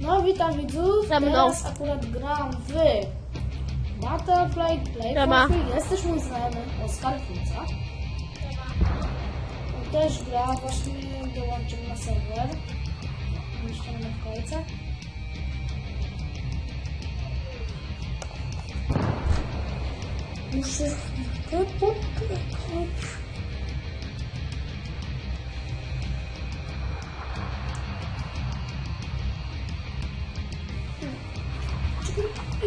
No witam widzów, Ze mną. teraz akurat gram w Butterfly Play Siema. for Free. Jest też mój znajomy Oskar Kulca. On też gra, właśnie dołączył na serwer. Mieszkamy w kolejce. Muszę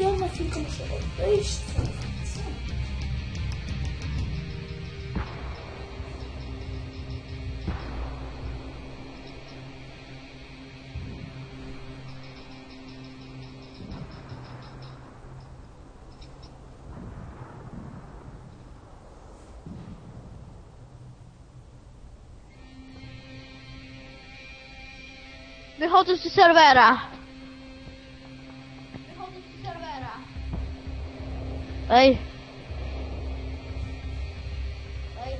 I ona widzę, że wyjść. Ej. Ej.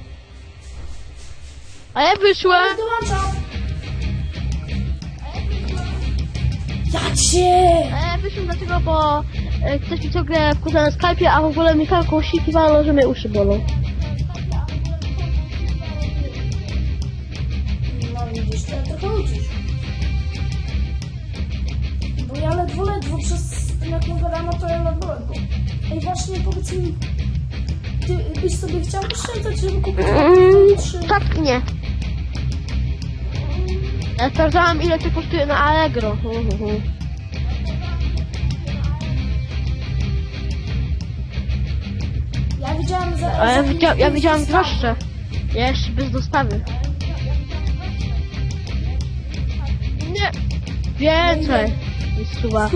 A ja wyszłem. Dołączam! Ja cię! A ja wyszłem dlatego, bo e, ktoś mi ciągle wkurza na Skype'ie, a w ogóle mi kalką sikiwano, że mnie uszy bolą. No widzisz, to ja trochę uczysz. Bo ja ledwo, ledwo przez jak mówię rano, to ja ledwo. Ej, właśnie powiedz mi, ty byś sobie chciał oszczędzać, żeby kupić Mm, trzy... tak nie. Ja sprawdzałam ile to kosztuje na Allegro. Ja widziałam za... A ja, za widzia, ja widziałam droższe. Ja jeszcze bez dostawy. Nie. Więcej. Jest. Stuwa.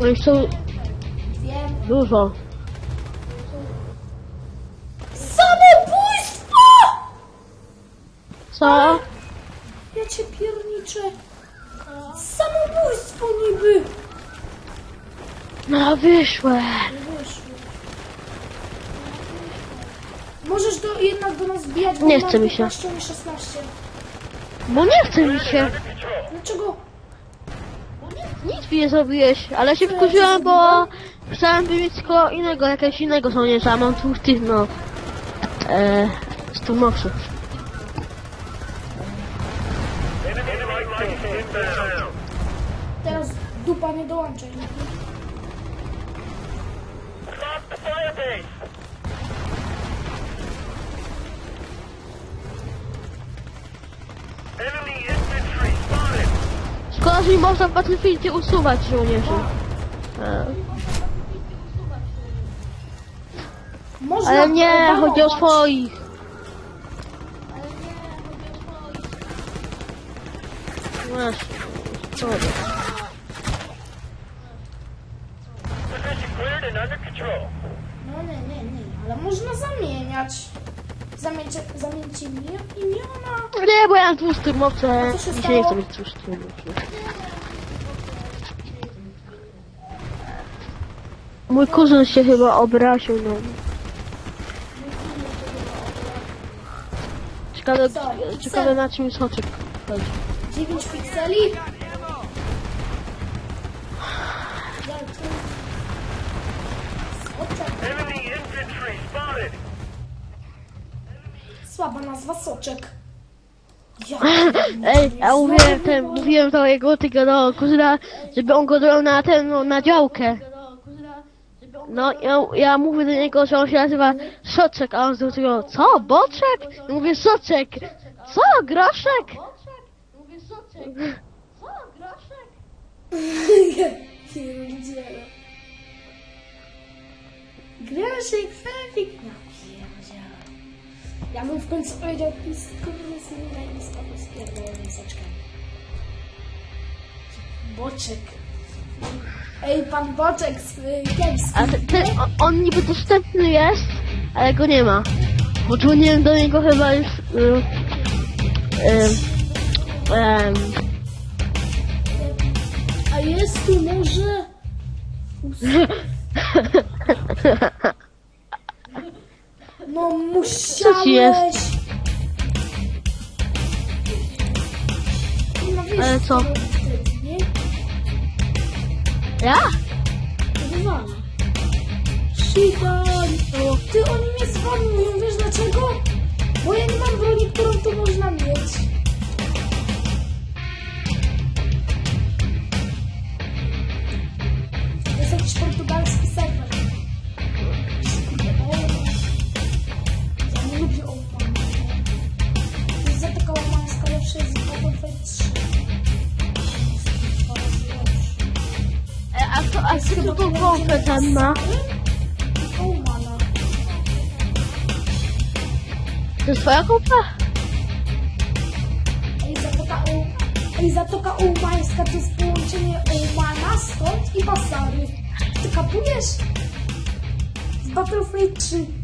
Już są dużo. Samobójstwo! Co? Ja cię pierniczę. Samobójstwo niby. No wyszłe. Możesz do, jednak do nas wbijać, bo Nie chce mi się. 15, nie 16. Bo nie chce mi się. Dlaczego? Nic mi nie zrobiłeś, ale się wkurzyłam, bo chciałem wymieć koło innego, jakiegoś innego żołnierza, a mam dwóch tych, no, e, z tłumaczy. Teraz dupa nie dołączaj. Enemy Nie można w Battlefieldzie usuwać żołnierzy. E, Można ale nie, chodzi o swoich. Właśnie, sorry. No nie, nie, nie, ale można zamieniać. Zamieńcie mi imiona. Nie, bo ja się stało? nie chce mieć dwóch Mój kuzyn się chyba obraził na mnie. Ciekawe, Co? ciekawe na czym soczek chodzi. 9 pikseli. Słaba nazwa soczek. Ja, Ej, ja mówiłem, ten, mówiłem do jego tego no, kuzyna, żeby on go dał na ten, no, na działkę. No, ja, ja mówię do niego, że on się nazywa Soczek, a on tego, co, Boczek? Ja mówię, Soczek. Co, Groszek? Mówię, Soczek. Co, Groszek? Pierdziele. Graszek, fefik. Ja pierdziele. Ja bym w końcu powiedział skurwysyna i spadł z pierdolonym soczkiem. Boczek. Ej, pan Boczek z y, Kiepski. A on, on niby dostępny jest, ale go nie ma. Bo dzwoniłem do niego chyba już... Y, y, em, A jest tu może... No musiałeś. No Ale co? Ja? Wywala. Shitan. Ty, oni mnie spanują, wiesz dlaczego? Bo ja nie mam broni, którą tu można mieć. Pompę tam ma? Ołmana. To twoja kompa? Ej, Zatoka, o... Ej, Zatoka Ołmańska to jest połączenie Ołmana, stąd i Basary. Ty kapujesz? Z Battlefield 3.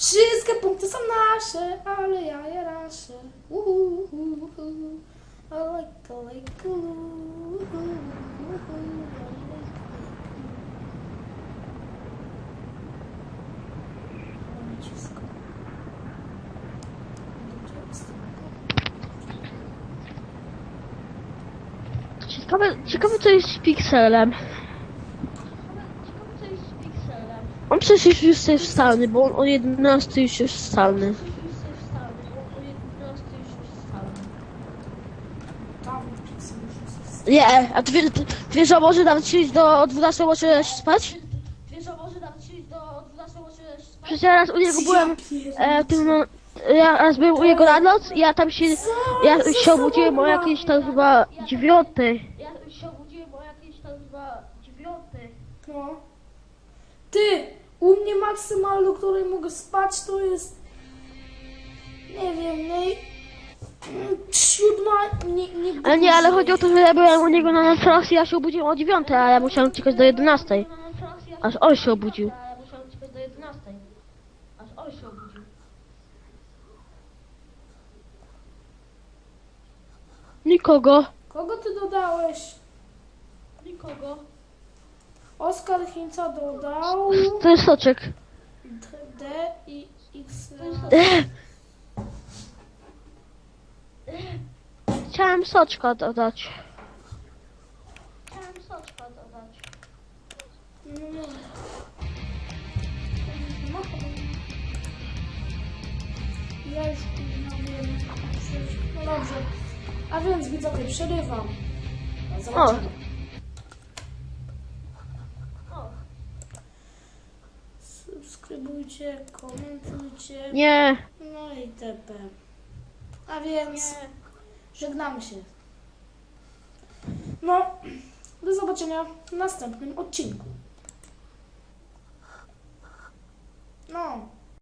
Wszystkie punkty są nasze, ale ja je raszę. Uhu, uhu, uhu. I like, I like. Ciekawe, ciekawe co jest z pikselem. On przecież już jest wstany, bo on o 11 już jest wstany. Nie, a ty wiesz, ty wiesz, że może nawet się iść do 12 może spać? Wiesz, że może nawet się iść do 12 może spać? Przecież ja raz u niego byłem, e, tym, no, ja raz byłem u niego na noc i ja tam się, ja się obudziłem o jakieś tam chyba dziewiątej. Ja się obudziłem o jakieś tam chyba dziewiątej. No. Ty, u mnie maksymal, do której mogę spać, to jest. Nie wiem, nie. Siódma, nie, nie Ale nie, ale chodzi o to, że ja byłem u niego na noc raz i ja się obudziłem o dziewiątej, a ja musiałem czekać do 11. Aż on się obudził. Aż on się obudził. Nikogo. Kogo ty dodałeś? Nikogo. Oskar Chińca dodał. To jest soczek. D i X. Chciałem soczka dodać. Chciałem soczka dodać. No, no. No, Ja już no, wiem. No dobrze. A więc widzowie, przerywam. Zobaczymy. Subskrybujcie, komentujcie. Nie. No i TP. A więc żegnamy się. No, do zobaczenia w następnym odcinku. No.